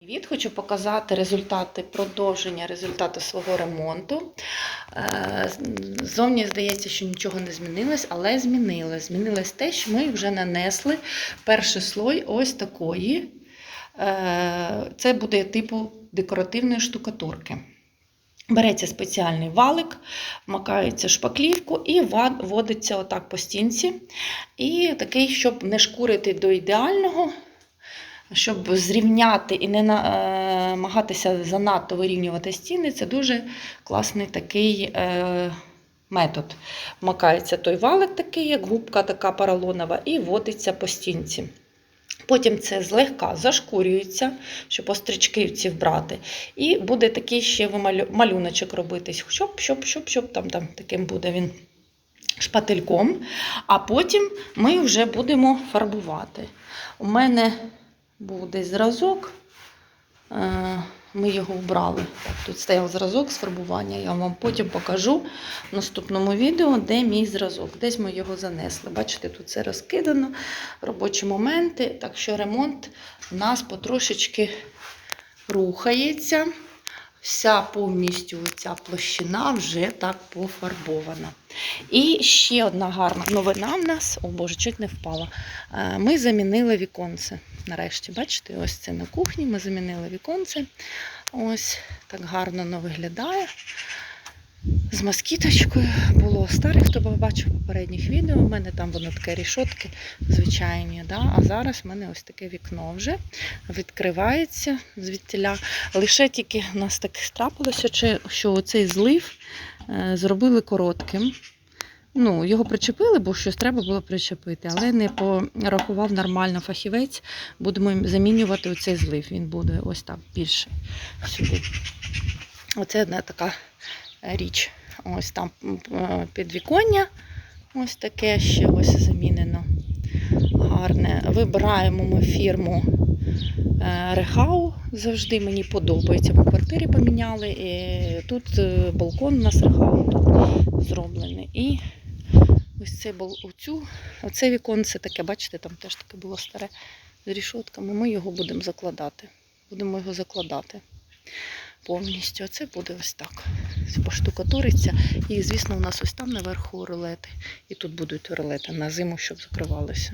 Привіт, хочу показати результати продовження результату свого ремонту. Е, Зовні здається, що нічого не змінилось, але змінилось. Змінилось те, що ми вже нанесли перший слой ось такої. Е, Це буде типу декоративної штукатурки. Береться спеціальний валик, макається шпаклівку і вводиться отак по стінці. І такий, щоб не шкурити до ідеального, щоб зрівняти і не е, намагатися занадто вирівнювати стіни, це дуже класний такий е, метод. Вмикається той валик, такий, як губка така поролонова, і вводиться по стінці. Потім це злегка зашкурюється, щоб остричківці вбрати. І буде такий ще малюночок робитись. Щоб, щоб, щоб, щоб там, там таким буде він шпательком. А потім ми вже будемо фарбувати. У мене був десь зразок. е, Ми його вбрали. Тут стояв зразок з фарбування. Я вам потім покажу в наступному відео, де мій зразок. Десь ми його занесли. Бачите, тут це розкидано, робочі моменти. Так що ремонт у нас потрошечки рухається. Вся повністю ця площина вже так пофарбована. І ще одна гарна новина в нас. О Боже, чуть не впала. Е, Ми замінили віконце. Нарешті, бачите, ось це на кухні. Ми замінили віконце. Ось так гарно воно виглядає. З москіточкою було старе, хто бачив попередніх відео. У мене там воно таке рішотки звичайні. Да? А зараз в мене ось таке вікно вже відкривається звідтіля. Лише тільки в нас так трапилося, що цей злив е, зробили коротким. Ну, його причепили, бо щось треба було причепити, але не порахував нормально фахівець. Будемо замінювати оцей злив. Він буде ось так більше сюди. Оце одна така річ. Ось там е, підвіконня. Ось таке ще ось замінено. Гарне. Вибираємо ми фірму е, Рехау. Завжди мені подобається. По квартирі поміняли. І тут е, балкон у нас Рехау зроблений. І ось це оцю, оце віконце таке, бачите, там теж таке було старе з рішотками. Ми його будемо закладати. Будемо його закладати повністю. А це буде ось так. Поштукатуриться. І, звісно, у нас ось там наверху ролети. І тут будуть ролети на зиму, щоб закривалися.